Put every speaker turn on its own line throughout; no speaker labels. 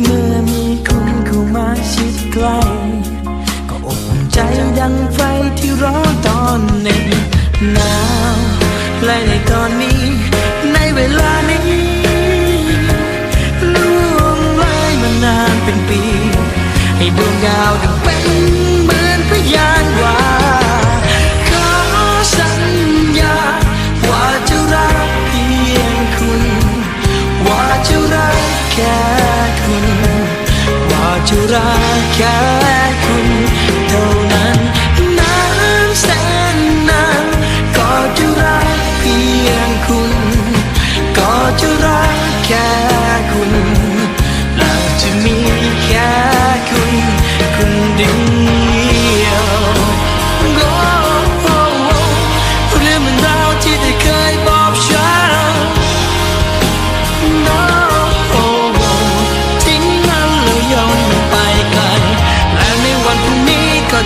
เมื่อมีคุณเข้ามาชิดใกล้ ก็อบอุ่นใจดังไฟที่ร้อนตอนใน จะรักแค่คุณเท่า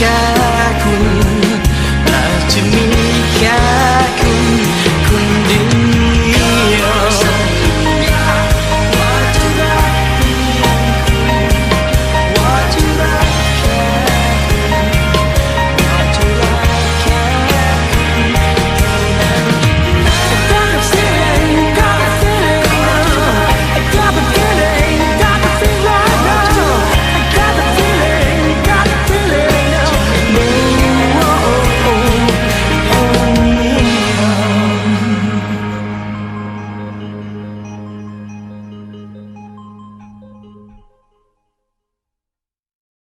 ก็